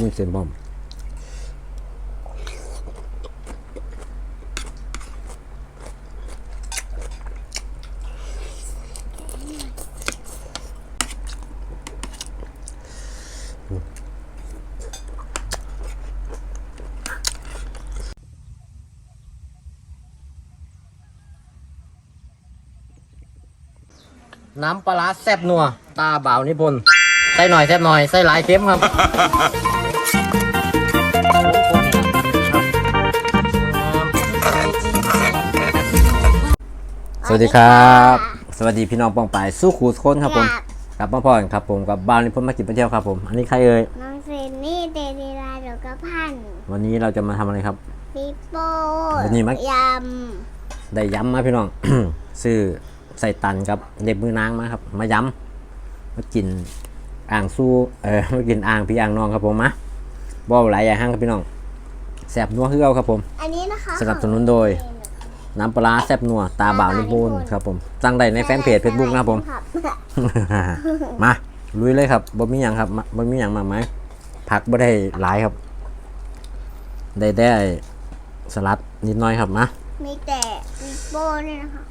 เป็นเส้นบอมน้ำปลาแซ่บนัว ตาบ่าวนิพนธ์ใส่หน่อยแซ่บหน่อย ใส่หลายเค็มครับ วัสดีครับ สวัสดีพี่น้องปองปายสู้ขูดคนครับผมกลับมาพ่อกันครับผมกับบ้านนิพนธ์มากินไปเที่ยวครับผม อันนี้ใครเอ่ยน้องเซนนี่เดนิลาเดยวกระพันวันนี้เราจะมาทำอะไรครับปิโป้วันนี้มั้ยยได้ย้ำมาพี่น้องซื้อใส่ตันกับเด็บมือนางมาครับ มาย้ำมากินอ่างสู้เออมากินอ่างพี่อ่างน้องครับผมมาบ่หลายอย่างห้างครับพี่น้องแสบนัวคือเอาครับผมำอันนี้นะคะสนับสนุนโดย น้ำปลาร้าแซ่บนัวตาบ่าวนิพูนครับผมสั่งได้ในแฟนเพจเฟซบุ๊กนะครับผม มาลุยเลยครับบ่มีหยังครับมาบ่มีหยังมากไหมายผักบ่ได้หลายครับ ได้ได้สลัดนิดหน้อยครับมามีแต่ปิโป้นี่นะคะ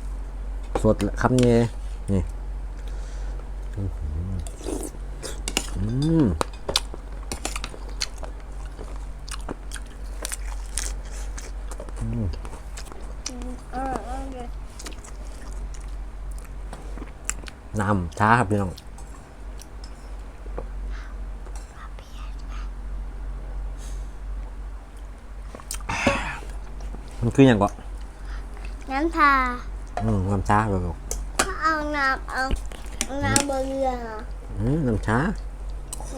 สดคำนี้นี่อืมเออเออเดี๋ยว น้ำช้าครับพี่น้องมันคืออย่างก็น้ำชาอืมน้ำช้าแบบถ้าเอาน้ำเอาน้ำเบอร์เรียนอะอืมน้ำช้า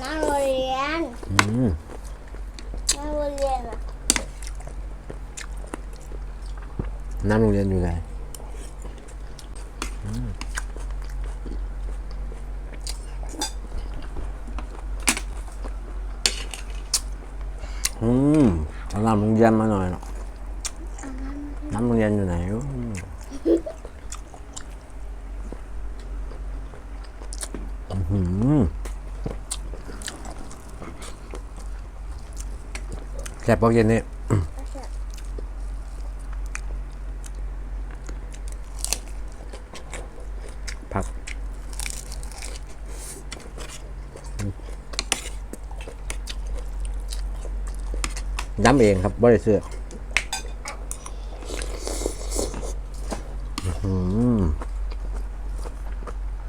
น้ำเบอร์เรียนอืมน้ำเบอร์เรียนอะ น้ำโรงเรียนอยู่ไหนอืมอืมเอาน้ำโรงเรียนมาหน่อยเนาะน้ำโรงเรียนอยู่ไหนอืมอื้อหือแซ่บปอกเย็นนี่ ผัก ย้ำเองครับบ่ได้เสื้ออื้อหือ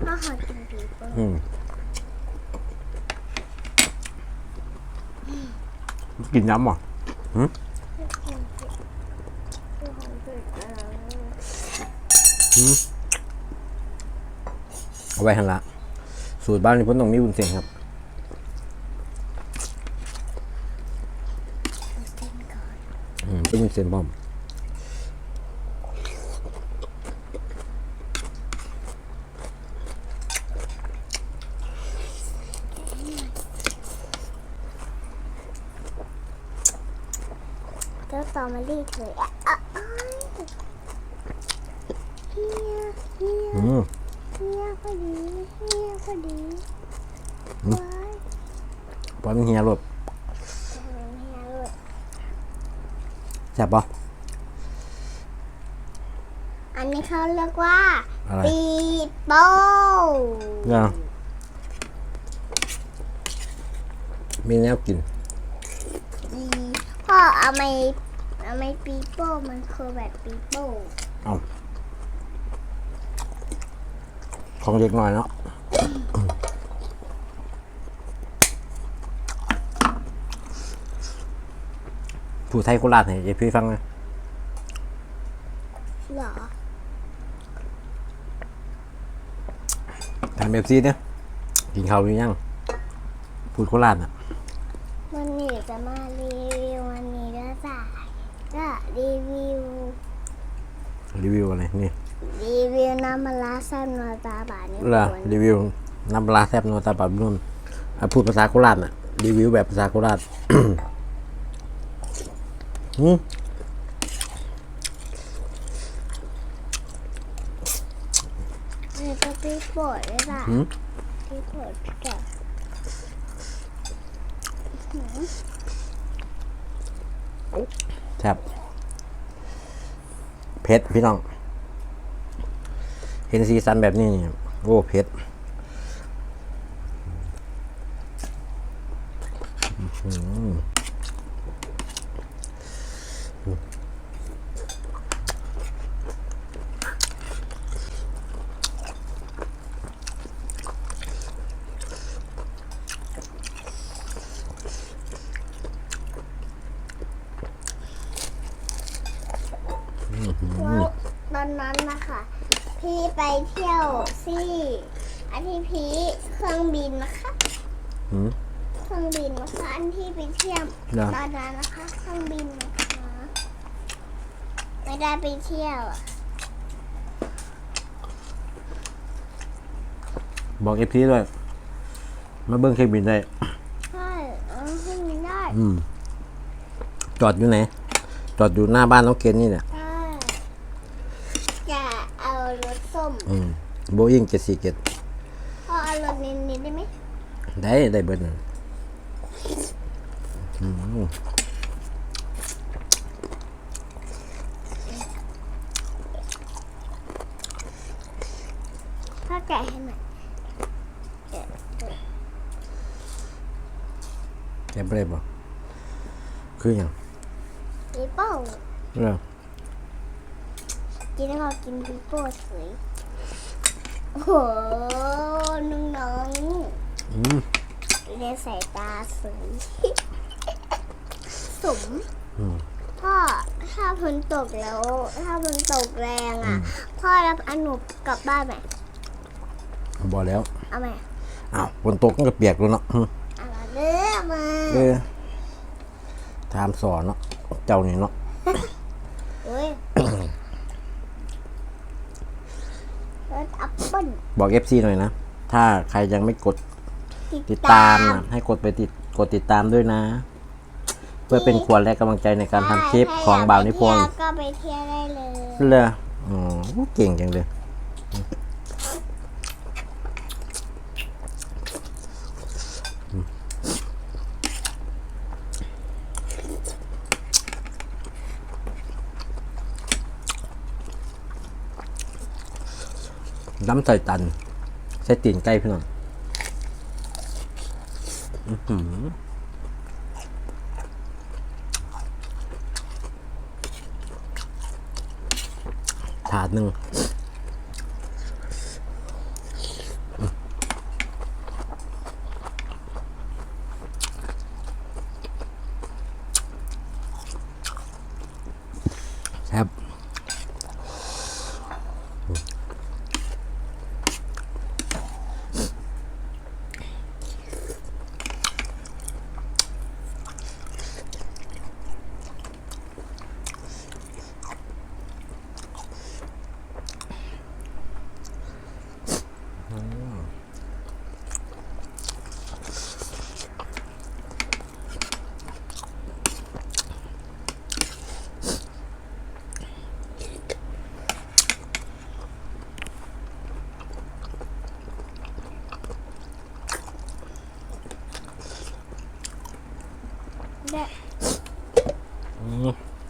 พ่อขอกินปิโป้อืมกินย้ำเหรอหืมเอาไว้ทันละ สูตรบ้านนี่เพ้นต้องมีวุ้นเส้นครับ อืมเป็นวุ้นเส้นบอมเจ้าสตรอเบอรี่เถยอะอะอ้ายเฮียเฮียอืมเฮียพอดีเฮียพอดีอืมว้ายปอนเฮียรส เฮียเลย แซ่บปะอันนี้เขาเรียกว่าอะไรปีโป้เนี่ยมีแนวกินปีพ่อเอาไม้เอาไม้ปีโป้มันคือแบบปีโป้ เอาของเด็กหน่อยเนาะ ผู้ไทยโคราชเนี่ยอย่าพี่ฟังนะเหรอทำเอฟซีเนี่ยกินข้าวหรือยังพูดโคราชอะวันนี้จะมารีวิววันนี้ก็จ่ายก็รีวิว รีวิวอะไรนี่ รีวิวน้ำมันลาแซ่บนัวตาบาดนี่ล่ะรีวิวน้ำปลาแซ่บนัวตาปับนุ่นอะพูดภาษาโคราชอะรีวิวแบบภาษาโคราชอืม นี่ก็ปีโป้ด้วยจ้ะอืมปีโป้จ้ะแซ่บเผ็ดพี่น้องเห็นสีสันแบบนี้นี่โอ้เผ็ดอื้อหือ แล้วตอนนั้นนะคะ พี่ ไปเที่ยวที่อันที่พี่เครื่องบินนะคะ หืม เครื่องบินนะคะอันที่ไปเที่ยวเหรอ ตอนนั้นนะคะ เครื่องบินนะคะไม่ได้ไปเที่ยวอะบอกเอฟซีด้วย มาเบิ้งเครื่องบินได้ ใช่เออเครื่องบินได้อืม จอดอยู่ไหน จอดอยู่หน้าบ้านน้องเกณฑ์นี่แหละใช่จะเอารถส้ม อืม โบอิงเจ็ดสี่เจ็ดพ่อเอารถนินนิดได้ไหมได้ได้เบิร์นอืมพ่อแกะให้หน่อยแกะแกไม่ได้บอกคืออย่างปีโป้เออกินแล้วก็กินปีโป้เฉย โอ้โหน้องอืมๆเรียนสายตาสวยสมอืมพ่อถ้าฝนตกแล้ว ถ้าฝนตกแรงอะ พ่อรับอนุกลับบ้านไหมบอกแล้วเอาไหมอ้าวฝนตกมันก็เปียกแล้วเนาะอืมเอามาเลือกมาเออถามสอนเนาะเจ้านี่เนาะ เฮ้ยร ถอัปเปิ้ลบอกเอฟซีหน่อยนะ ถ้าใครยังไม่กดติดตามนะให้กดไปติดกดติดตามด้วยนะ เพื่อเป็นควรและกำลังใจในการทำคลิปของบ่าวนิพนธ์ใครอยากไปเที่ยวก็ไปเที่ยวได้เลยเลยอ๋อเก่งจังเลย น้ำใส่ตัน ใส่ตีนไก่พี่น้องถาดหนึ่งแซ่บ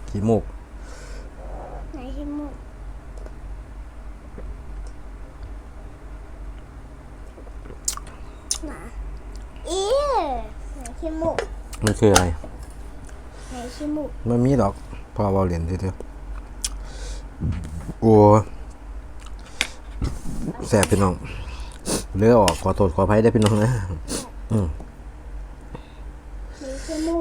ขี้มูก ไหนขี้มูกหนาอีไหนขี้มูก มัน คืออะไรไหนขี้มูกไม่มีหรอกพอเราเหรียญเถอะโอ้แสบพี่น้องเลือออกขอโทษขออภัยได้อพี่น้องนะ อืมมีขี้มู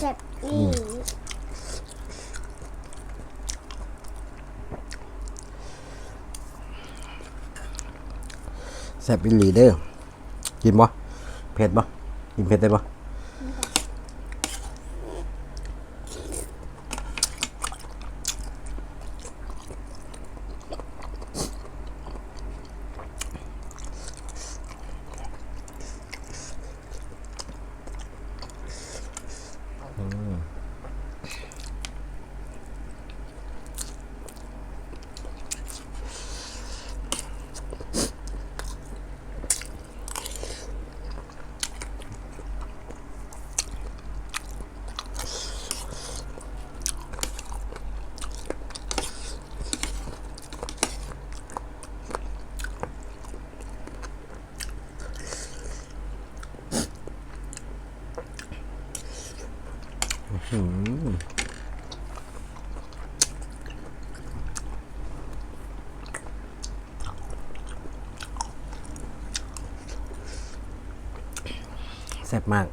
แบบนี้ แซ่บอีหลีเด้อกินบ่เผ็ดบ่กินเผ็ดได้บ่ แซ่บมาก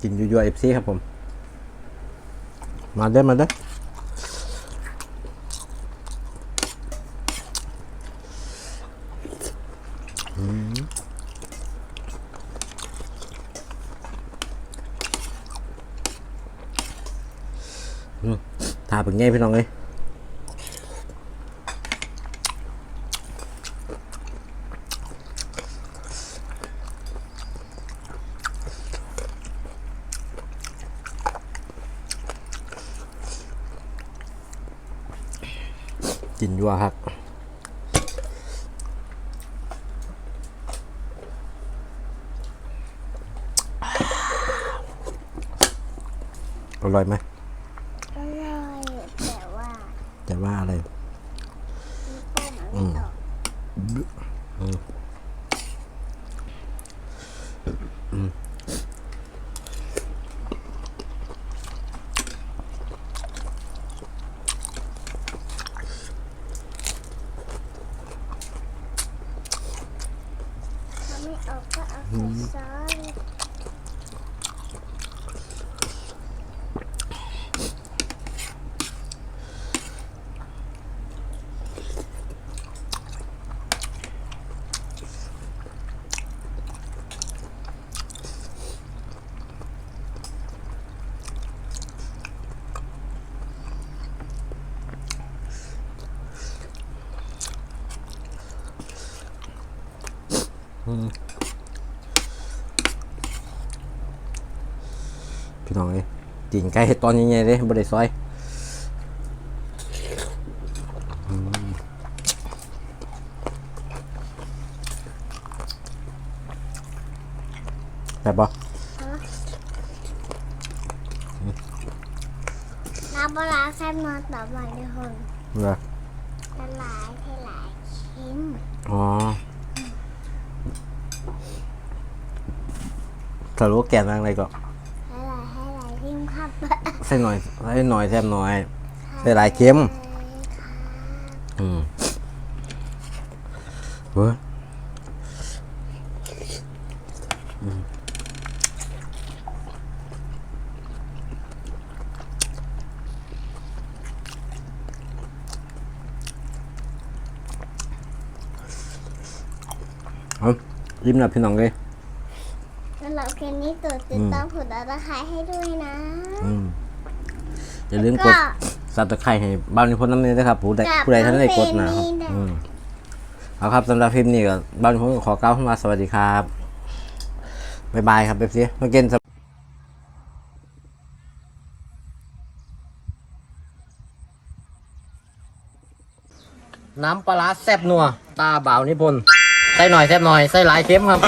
กินยัวๆเอฟซีครับผม มาเด้มาเด้ออืมอื มทาเป็นไงพี่น้องเอ้ยกินยัวครับอร่อยไหม อร่อยแต่ว่า แต่ว่าอะไร พี่โป้มันไม่ออกถ้าไม่ออกก็เอาใส่ซอส พี่น้องเอ้ ยกินไก่ตอนใหญ่ๆเลยบ่ได้ซอยอืมแบบบ่น้ำปลาร้าแซ่บนอนต่อไปทุกคนเหรอละลายให้หลายชิ้นอ๋อสรุปว่าแกนอะไรก็ให้หลายให้หลายชิ้นครับ ใส่หน่อยใส่หน่อยแซ่บหน่อยใส่หลายเค็มอืมเว้ยอืมเอายิ้มหน่อยพี่น้องเลย สำหรับคลิปนี้ตัวติดตามผลตะไคร้ให้ด้วยนะ อืม อย่าลืมกดสับตะไคร้ให้บ้านนิพนธ์น้ำเนยนะครับผู้ใดผู้ใดท่านได้กดนะครับอืมเอาครับสำหรับคลิปนี้ก็บ้านนิพนธ์ขอกล่าวคำว่าสวัสดีครับบ๊ายบายครับเบบซี่มาเกินน้ำปลาร้าแซ่บนัว ตาบ่าวนิพนธ์ใส่หน่อยแซ่บหน่อย ใส่หลายเค็มครับ